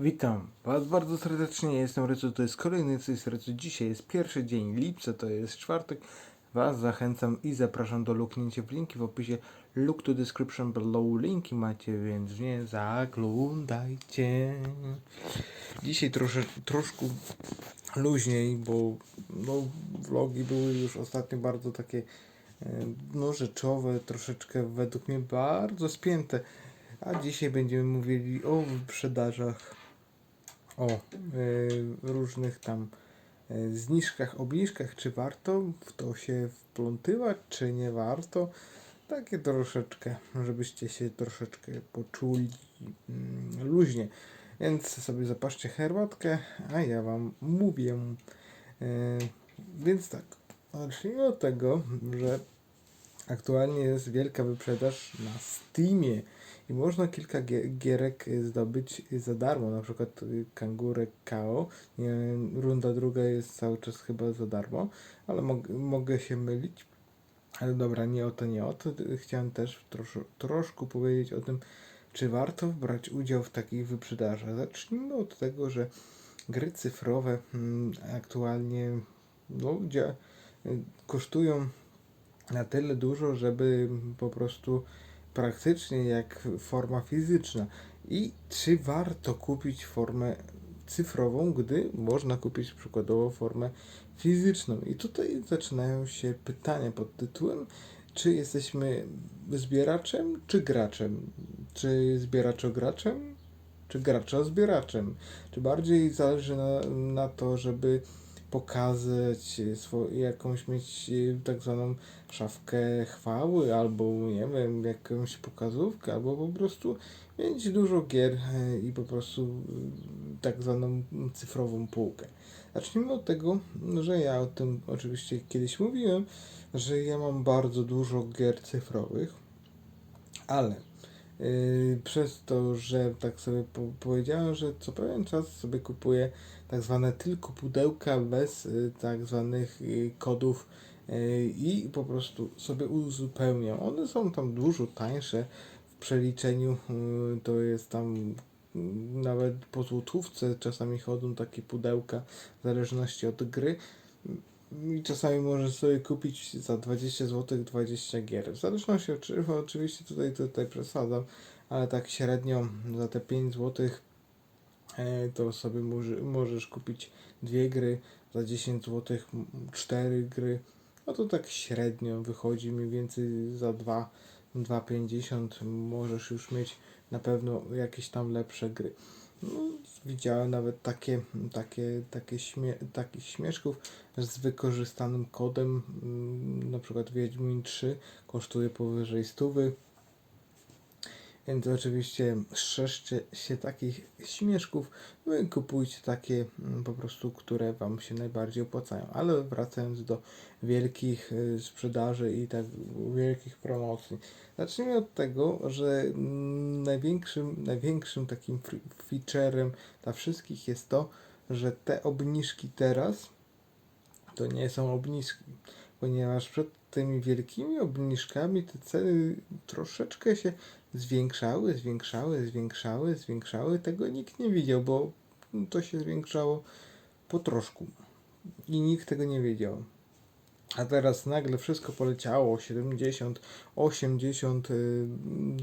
Witam Was bardzo serdecznie, jestem Rycu, to jest kolejny Cys Rycu. Dzisiaj jest pierwszy dzień lipca, to jest czwartek. Was zachęcam i zapraszam do luknięcia w linki w opisie. Look to description below, linki macie, więc nie zaglądajcie. Dzisiaj trosze, troszkę luźniej, bo no, vlogi były już ostatnio bardzo takie e, no, rzeczowe, troszeczkę według mnie bardzo spięte. A dzisiaj będziemy mówili o wyprzedażach, o e, różnych tam e, zniżkach, obniżkach, czy warto w to się wplątywać, czy nie warto. Takie troszeczkę, żebyście się troszeczkę poczuli mm, luźnie. Więc sobie zapaszcie herbatkę, a ja wam mówię. E, więc tak, zacznijmy od tego, że aktualnie jest wielka wyprzedaż na Steamie i można kilka gie- gierek y, zdobyć za darmo, na przykład y, Kangurę KO. Runda druga jest cały czas chyba za darmo, ale mog- mogę się mylić. Ale dobra, nie o to, nie o to. Y, Chciałem też trosz- troszkę powiedzieć o tym, czy warto brać udział w takich wyprzedażach. Zacznijmy od tego, że gry cyfrowe mm, aktualnie no, y, kosztują na tyle dużo, żeby po prostu praktycznie jak forma fizyczna. I czy warto kupić formę cyfrową, gdy można kupić przykładowo formę fizyczną? I tutaj zaczynają się pytania pod tytułem, czy jesteśmy zbieraczem, czy graczem? Czy zbieraczem-graczem, czy gracza-zbieraczem? Czy bardziej zależy na, na to, żeby pokazać swo- jakąś mieć e, tak zwaną szafkę chwały, albo nie wiem, jakąś pokazówkę, albo po prostu mieć dużo gier e, i po prostu tak zwaną cyfrową półkę. Zacznijmy od tego, że ja o tym oczywiście kiedyś mówiłem, że ja mam bardzo dużo gier cyfrowych, ale przez to, że tak sobie po powiedziałem, że co pewien czas sobie kupuję tak zwane tylko pudełka bez y, tak zwanych y, kodów y, i po prostu sobie uzupełniam. One są tam dużo tańsze w przeliczeniu, to jest tam y, nawet po złotówce czasami chodzą takie pudełka w zależności od gry. I czasami możesz sobie kupić za 20 zł 20 gier. W zależności od oczywiście tutaj, tutaj przesadzam, ale tak średnio za te 5 zł e, to sobie może, możesz kupić dwie gry, za 10 zł cztery gry. No to tak średnio wychodzi mniej więcej za 2 2,50 możesz już mieć na pewno jakieś tam lepsze gry. No, widziałem nawet takie, takie, takie śmie takich śmieszków z wykorzystanym kodem, mm, na przykład Wiedźmin 3 kosztuje powyżej 100. Więc oczywiście strzeżcie się takich śmieszków, no kupujcie takie mm, po prostu, które Wam się najbardziej opłacają. Ale wracając do wielkich y, sprzedaży i tak wielkich promocji. Zacznijmy od tego, że mm, największym, największym takim featurem dla wszystkich jest to, że te obniżki teraz to nie są obniżki, ponieważ przed tymi wielkimi obniżkami te ceny troszeczkę się zwiększały, zwiększały, zwiększały, zwiększały. Tego nikt nie widział, bo to się zwiększało po troszku i nikt tego nie wiedział. A teraz nagle wszystko poleciało 70, 80 y,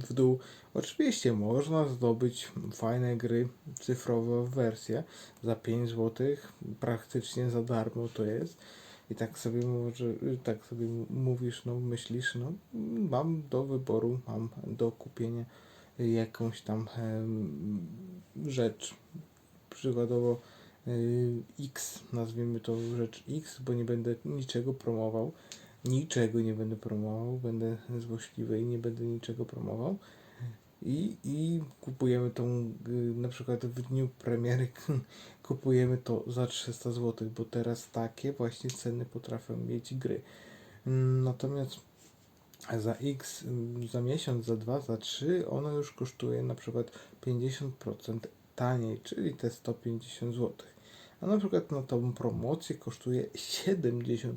w dół. Oczywiście można zdobyć fajne gry cyfrowe wersje za 5 zł, praktycznie za darmo to jest. I tak sobie może, tak sobie mówisz, no myślisz, no mam do wyboru, mam do kupienia jakąś tam rzecz. Przykładowo y, X, nazwijmy to rzecz X, bo nie będę niczego promował. Niczego nie będę promował, będę złośliwy i nie będę niczego promował. I, i kupujemy tą, y, na przykład w dniu premiery kupujemy to za 300 zł, bo teraz takie właśnie ceny potrafią mieć gry. Natomiast za X, mm, za miesiąc, za dwa, za trzy, ono już kosztuje na przykład 50% taniej, czyli te 150 zł. A na przykład na tą promocję kosztuje 70%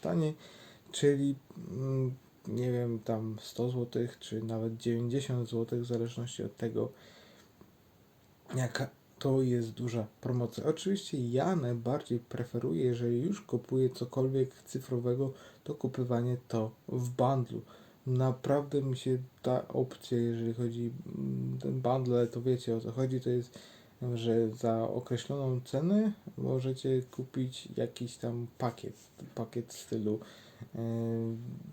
taniej, czyli mm, nie wiem, tam 100 zł, czy nawet 90 zł, w zależności od tego, jaka to jest duża promocja. Oczywiście ja najbardziej preferuję, jeżeli już kupuję cokolwiek cyfrowego, to kupywanie to w bundlu. Naprawdę mi się ta opcja, jeżeli chodzi mm, ten bundle, to wiecie o co chodzi, to jest, że za określoną cenę możecie kupić jakiś tam pakiet, pakiet stylu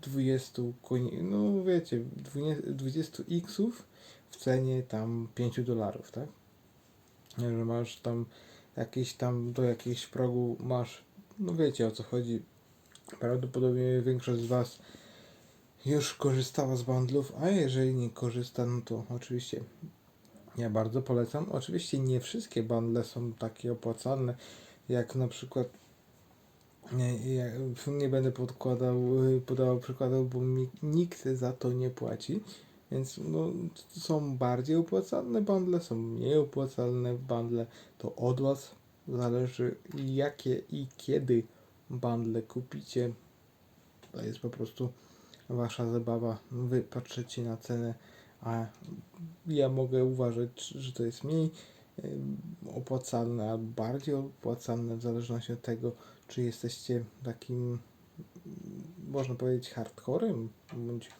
20 koni, no wiecie, 20, 20 xów w cenie tam 5 dolarów, tak? że masz tam jakieś tam do jakiegoś progu masz, no wiecie o co chodzi. Prawdopodobnie większość z Was już korzystała z bundlów, a jeżeli nie korzysta, no to oczywiście ja bardzo polecam. Oczywiście nie wszystkie bundle są takie opłacalne, jak na przykład nie, ja nie będę podkładał, podawał przykładów, bo mi nikt za to nie płaci. Więc no, są bardziej opłacalne bundle, są mniej opłacalne bundle. To od Was zależy, jakie i kiedy bundle kupicie. To jest po prostu Wasza zabawa. Wy patrzycie na cenę, a ja mogę uważać, że to jest mniej opłacalne, albo bardziej opłacalne, w zależności od tego, czy jesteście takim, można powiedzieć, hardcorem, bądź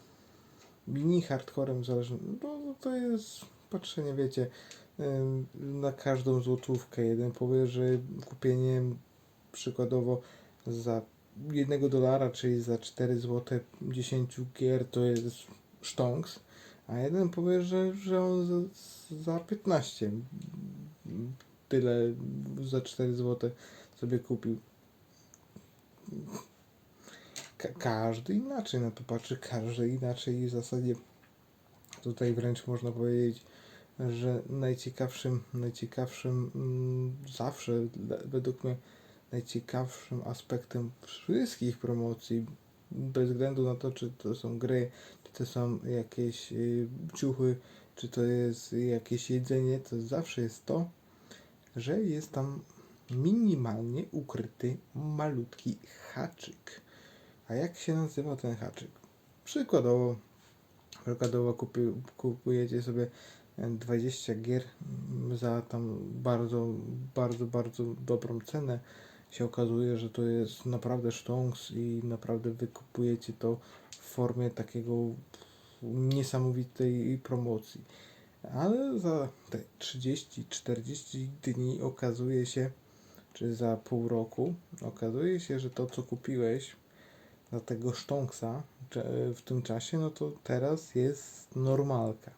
mini hardcorem zależy, bo to jest patrzenie, wiecie, ym, na każdą złotówkę. Jeden powie, że kupienie przykładowo za jednego dolara, czyli za 4 zł 10 gier to jest sztonks, a jeden powie, że, że on za, za 15 tyle za 4 zł sobie kupił. Ka każdy inaczej na to patrzy, każdy inaczej i w zasadzie tutaj wręcz można powiedzieć, że najciekawszym, najciekawszym mm, zawsze według mnie najciekawszym aspektem wszystkich promocji, bez względu na to, czy to są gry, czy to są jakieś y, ciuchy, czy to jest jakieś jedzenie, to zawsze jest to, że jest tam minimalnie ukryty malutki haczyk. A jak się nazywa ten haczyk? Przykładowo, przykładowo kupi, kupujecie sobie 20 gier za tam bardzo, bardzo, bardzo dobrą cenę. Się okazuje, że to jest naprawdę sztonks i naprawdę wykupujecie to w formie takiego niesamowitej promocji. Ale za te 30-40 dni okazuje się, czy za pół roku, okazuje się, że to co kupiłeś za tego sztonksa cze- w tym czasie, no to teraz jest normalka.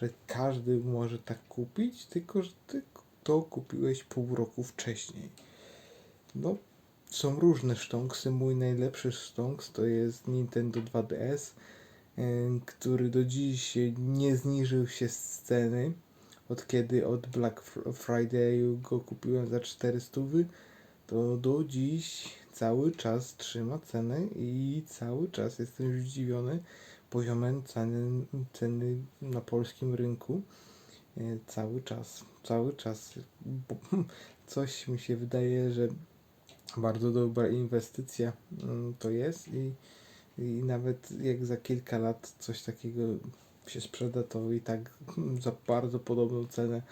Że każdy może tak kupić, tylko że ty to kupiłeś pół roku wcześniej. No, są różne sztonksy. Mój najlepszy sztonks to jest Nintendo 2DS, em, który do dziś nie zniżył się z ceny. Od kiedy od Black Fr- Friday go kupiłem za 400, to do dziś cały czas trzyma cenę i cały czas jestem zdziwiony poziomem ceny, ceny na polskim rynku. E, Cały czas, cały czas. Coś mi się wydaje, że bardzo dobra inwestycja mm, to jest i, i nawet jak za kilka lat coś takiego się sprzeda, to i tak za bardzo podobną cenę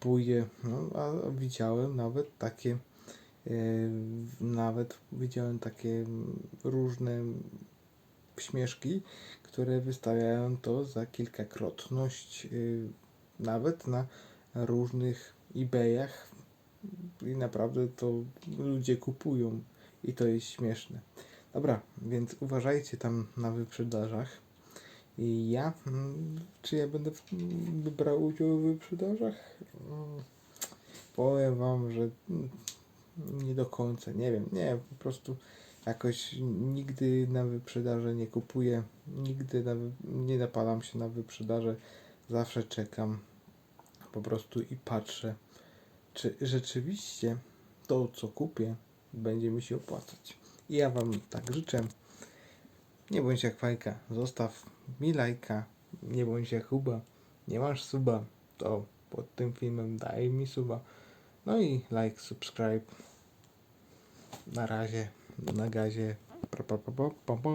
pójdzie. No, a widziałem nawet takie e, nawet widziałem takie mm, różne śmieszki, które wystawiają to za kilkakrotność, y, nawet na różnych eBayach i naprawdę to ludzie kupują. I to jest śmieszne. Dobra, więc uważajcie tam na wyprzedażach. I ja, mm, czy ja będę brał udział w wyprzedażach? Mm, Powiem wam, że mm, nie do końca, nie wiem, nie, po prostu jakoś nigdy na wyprzedaże nie kupuję, nigdy na, nie napalam się na wyprzedaże, zawsze czekam po prostu i patrzę, czy rzeczywiście to, co kupię, będzie mi się opłacać. I ja Wam tak życzę. Nie bądź jak fajka, zostaw mi lajka, nie bądź jak Kuba, nie masz suba, to pod tym filmem daj mi suba. No i like, subscribe. Na razie, na gazie. Pa, pa, pa, pa, pa.